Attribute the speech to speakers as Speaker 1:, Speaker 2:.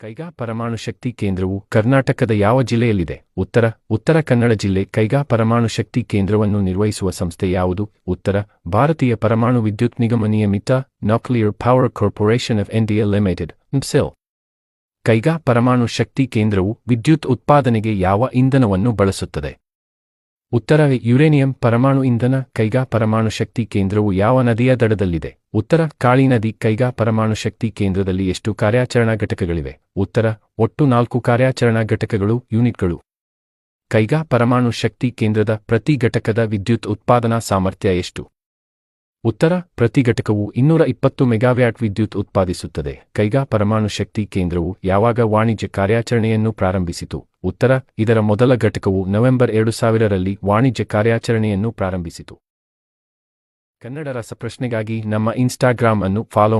Speaker 1: ಕೈಗಾ ಪರಮಾಣು ಶಕ್ತಿ ಕೇಂದ್ರವು ಕರ್ನಾಟಕದ ಯಾವ ಜಿಲ್ಲೆಯಲ್ಲಿದೆ? ಉತ್ತರ ಉತ್ತರ ಕನ್ನಡ ಜಿಲ್ಲೆ ಕೈಗಾ ಪರಮಾಣು ಶಕ್ತಿ ಕೇಂದ್ರವನ್ನು ನಿರ್ವಹಿಸುವ ಸಂಸ್ಥೆ ಯಾವುದು? ಉತ್ತರ, ಭಾರತೀಯ ಪರಮಾಣು ವಿದ್ಯುತ್ ನಿಗಮ ನಿಯಮಿತ nuclear power corporation of India limited cell Kaiga ಪರಮಾಣು ಶಕ್ತಿ ಕೇಂದ್ರವು ವಿದ್ಯುತ್ ಉತ್ಪಾದನೆಗೆ ಯಾವ ಇಂಧನವನ್ನು ಬಳಸುತ್ತದೆ? ಉತ್ತರ ಯುರೇನಿಯಂ ಪರಮಾಣು ಇಂಧನ, ಕೈಗಾ ಪರಮಾಣು ಶಕ್ತಿ ಕೇಂದ್ರವು ಯಾವ ನದಿಯ ದಡದಲ್ಲಿದೆ? ಉತ್ತರ, ಕಾಳಿ ನದಿ, ಕೈಗಾ ಪರಮಾಣು ಶಕ್ತಿ ಕೇಂದ್ರದಲ್ಲಿ ಎಷ್ಟು ಕಾರ್ಯಾಚರಣಾ ಘಟಕಗಳಿವೆ? ಉತ್ತರ, ಒಟ್ಟು ನಾಲ್ಕು ಕಾರ್ಯಾಚರಣಾ ಘಟಕಗಳು, ಯೂನಿಟ್ಗಳು. ಕೈಗಾ ಪರಮಾಣು ಶಕ್ತಿ ಕೇಂದ್ರದ ಪ್ರತಿ ಘಟಕದ ವಿದ್ಯುತ್ ಉತ್ಪಾದನಾ ಸಾಮರ್ಥ್ಯ ಎಷ್ಟು? ಉತ್ತರ, ಪ್ರತಿ ಘಟಕವು ಇನ್ನೂರ ಇಪ್ಪತ್ತು ಮೆಗಾವ್ಯಾಟ್ ವಿದ್ಯುತ್ ಉತ್ಪಾದಿಸುತ್ತದೆ. ಕೈಗಾ ಪರಮಾಣು ಶಕ್ತಿ ಕೇಂದ್ರವು ಯಾವಾಗ ವಾಣಿಜ್ಯ ಕಾರ್ಯಾಚರಣೆಯನ್ನು ಪ್ರಾರಂಭಿಸಿತು? ಉತ್ತರ, ಇದರ ಮೊದಲ ಘಟಕವು ನವೆಂಬರ್ ಎರಡು ಸಾವಿರರಲ್ಲಿ ವಾಣಿಜ್ಯ ಕಾರ್ಯಾಚರಣೆಯನ್ನು ಪ್ರಾರಂಭಿಸಿತು. ಕನ್ನಡ ರಸಪ್ರಶ್ನೆಗಾಗಿ ನಮ್ಮ ಇನ್ಸ್ಟಾಗ್ರಾಂ ಅನ್ನು ಫಾಲೋ